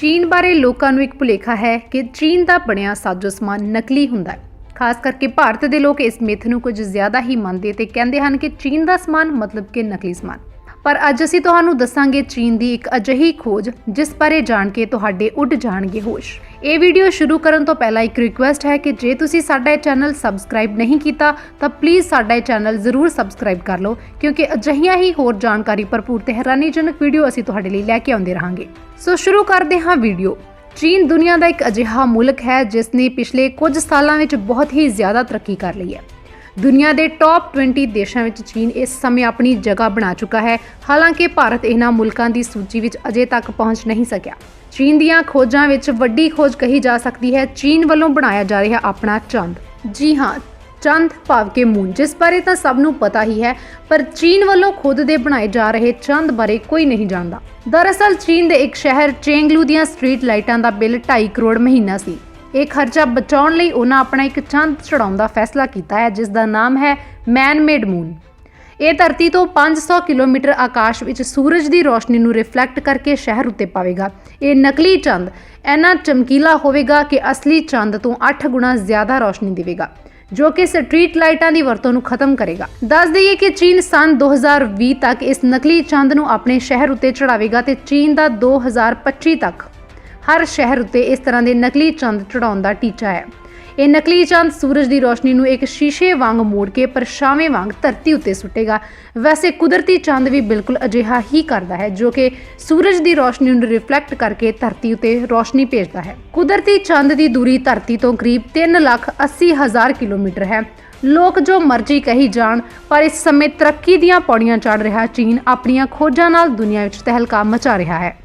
ਚੀਨ ਬਾਰੇ ਲੋਕਾਂ ਨੂੰ ਇੱਕ ਭੁਲੇਖਾ ਹੈ ਕਿ ਚੀਨ ਦਾ ਬਣਿਆ ਸਾਜੋ ਸਮਾਨ ਨਕਲੀ ਹੁੰਦਾ ਹੈ। ਖਾਸ ਕਰਕੇ ਭਾਰਤ ਦੇ ਲੋਕ ਇਸ ਮਿੱਥ ਨੂੰ ਕੁਝ ਜ਼ਿਆਦਾ ਹੀ ਮੰਨਦੇ ਤੇ ਕਹਿੰਦੇ ਹਨ ਕਿ ਚੀਨ ਦਾ ਸਮਾਨ ਮਤਲਬ ਕਿ ਨਕਲੀ ਸਮਾਨ। ਪਰ ਅੱਜ ਅਸੀਂ ਤੁਹਾਨੂੰ ਦੱਸਾਂਗੇ ਚੀਨ ਦੀ ਇੱਕ ਅਜਿਹੀ ਖੋਜ, ਜਿਸ ਬਾਰੇ ਜਾਣ ਕੇ ਤੁਹਾਡੇ ਉੱਡ ਜਾਣਗੇ ਹੋਸ਼। ਇਹ ਵੀਡੀਓ ਸ਼ੁਰੂ ਕਰਨ ਤੋਂ ਪਹਿਲਾਂ ਇੱਕ ਰਿਕੁਐਸਟ ਹੈ ਕਿ ਜੇ ਤੁਸੀਂ ਸਾਡਾ ਇਹ ਚੈਨਲ ਸਬਸਕ੍ਰਾਈਬ ਨਹੀਂ ਕੀਤਾ, ਤਾਂ ਪਲੀਜ਼ ਸਾਡਾ ਇਹ ਚੈਨਲ ਜ਼ਰੂਰ ਸਬਸਕ੍ਰਾਈਬ ਕਰ ਲਓ, ਕਿਉਂਕਿ ਅਜਿਹੀਆਂ ਹੀ ਹੋਰ ਜਾਣਕਾਰੀ ਭਰਪੂਰ ਤੇ ਹੈਰਾਨੀਜਨਕ ਵੀਡੀਓ ਅਸੀਂ ਤੁਹਾਡੇ ਲਈ ਲੈ ਕੇ ਆਉਂਦੇ ਰਹਾਂਗੇ। ਸੋ ਸ਼ੁਰੂ ਕਰਦੇ ਹਾਂ ਵੀਡੀਓ। ਚੀਨ ਦੁਨੀਆ ਦਾ ਇੱਕ ਅਜਿਹਾ ਮੁਲਕ ਹੈ, ਜਿਸ ਨੇ ਪਿਛਲੇ ਕੁਝ ਸਾਲਾਂ ਵਿੱਚ ਬਹੁਤ ਹੀ ਜ਼ਿਆਦਾ ਤਰੱਕੀ ਕਰ ਲਈ ਹੈ। ਦੁਨੀਆ ਦੇ ਟੌਪ 20 ਦੇਸ਼ਾਂ ਵਿੱਚ ਚੀਨ ਇਸ ਸਮੇਂ ਆਪਣੀ ਜਗ੍ਹਾ ਬਣਾ ਚੁੱਕਾ ਹੈ। ਹਾਲਾਂਕਿ ਭਾਰਤ ਇਹਨਾਂ ਮੁਲਕਾਂ ਦੀ ਸੂਚੀ ਵਿੱਚ ਅਜੇ ਤੱਕ ਪਹੁੰਚ ਨਹੀਂ ਸਕਿਆ। ਚੀਨ ਦੀਆਂ ਖੋਜਾਂ ਵਿੱਚ ਵੱਡੀ ਖੋਜ ਕਹੀ ਜਾ ਸਕਦੀ ਹੈ। ਚੀਨ ਵੱਲੋਂ ਬਣਾਇਆ ਜਾ ਰਿਹਾ ਆਪਣਾ ਚੰਦ। ਜੀ ਹਾਂ, ਚੰਦ ਭਾਵ ਕੇ ਮੂਨ, ਜਿਸ ਬਾਰੇ ਤਾਂ ਸਭ ਨੂੰ ਪਤਾ ਹੀ ਹੈ, ਪਰ ਚੀਨ ਵੱਲੋਂ ਖੁਦ ਦੇ ਬਣਾਏ ਜਾ ਰਹੇ ਚੰਦ ਬਾਰੇ ਕੋਈ ਨਹੀਂ ਜਾਣਦਾ। ਦਰਅਸਲ, ਚੀਨ ਦੇ ਇੱਕ ਸ਼ਹਿਰ ਚੇਂਗਲੂ ਦੀਆਂ ਸਟਰੀਟ ਲਾਈਟਾਂ ਦਾ ਬਿੱਲ 2.5 ਕਰੋੜ ਮਹੀਨਾ ਸੀ। ਇਹ ਖਰਚਾ ਬਚਾਉਣ ਲਈ ਉਹਨਾਂ ਆਪਣਾ ਇੱਕ ਚੰਦ ਚੜਾਉਣ ਦਾ ਫੈਸਲਾ ਕੀਤਾ ਹੈ, ਜਿਸ ਦਾ ਨਾਮ ਹੈ ਮੈਨ ਮੇਡ ਮੂਨ ਇਹ ਧਰਤੀ ਤੋਂ 500 ਕਿਲੋਮੀਟਰ ਆਕਾਸ਼ ਵਿੱਚ ਸੂਰਜ ਦੀ ਰੋਸ਼ਨੀ ਨੂੰ ਰਿਫਲੈਕਟ ਕਰਕੇ ਸ਼ਹਿਰ ਉੱਤੇ ਪਾਵੇਗਾ। ਇਹ ਨਕਲੀ ਚੰਦ ਇੰਨਾ ਚਮਕੀਲਾ ਹੋਵੇਗਾ ਕਿ ਅਸਲੀ ਚੰਦ ਤੋਂ 8 ਗੁਣਾ ਜ਼ਿਆਦਾ ਰੋਸ਼ਨੀ ਦੇਵੇਗਾ, ਜੋ ਕਿ ਸਟਰੀਟ ਲਾਈਟਾਂ ਦੀ ਵਰਤੋਂ ਨੂੰ ਖਤਮ ਕਰੇਗਾ। ਦੱਸ ਦਈਏ ਕਿ ਚੀਨ ਸਨ 2020 ਤੱਕ ਇਸ ਨਕਲੀ ਚੰਦ ਨੂੰ ਆਪਣੇ ਸ਼ਹਿਰ ਉੱਤੇ ਚੜਾਵੇਗਾ ਤੇ ਚੀਨ ਦਾ 2025 ਤੱਕ। ਹਰ ਸ਼ਹਿਰ ਉੱਤੇ ਇਸ ਤਰ੍ਹਾਂ ਦੇ ਨਕਲੀ ਚੰਦ ਚੜਾਉਣ ਦਾ ਟੀਚਾ ਹੈ। ਇਹ ਨਕਲੀ ਚੰਦ ਸੂਰਜ ਦੀ ਰੋਸ਼ਨੀ ਨੂੰ ਇੱਕ ਸ਼ੀਸ਼ੇ ਵਾਂਗ ਮੋੜ ਕੇ ਪਰਛਾਵੇਂ ਵਾਂਗ ਧਰਤੀ ਉੱਤੇ ਸੁੱਟੇਗਾ। ਵੈਸੇ ਕੁਦਰਤੀ ਚੰਦ ਵੀ ਬਿਲਕੁਲ ਅਜਿਹਾ ਹੀ ਕਰਦਾ ਹੈ, ਜੋ ਕਿ ਸੂਰਜ ਦੀ ਰੋਸ਼ਨੀ ਨੂੰ ਰਿਫਲੈਕਟ ਕਰਕੇ ਧਰਤੀ ਉੱਤੇ ਰੋਸ਼ਨੀ ਭੇਜਦਾ ਹੈ। ਕੁਦਰਤੀ ਚੰਦ ਦੀ ਦੂਰੀ ਧਰਤੀ ਤੋਂ ਕਰੀਬ 3 ਲੱਖ 80 ਹਜ਼ਾਰ ਕਿਲੋਮੀਟਰ ਹੈ। ਲੋਕ ਜੋ ਮਰਜ਼ੀ ਕਹੀ ਜਾਣ, ਪਰ ਇਸ ਸਮੇਂ ਤਰੱਕੀ ਦੀਆਂ ਪੌੜੀਆਂ ਚੜ ਰਿਹਾ ਚੀਨ ਆਪਣੀਆਂ ਖੋਜਾਂ ਨਾਲ ਦੁਨੀਆ ਵਿੱਚ ਤਹਿਲਕਾ ਮਚਾ ਰਿਹਾ ਹੈ।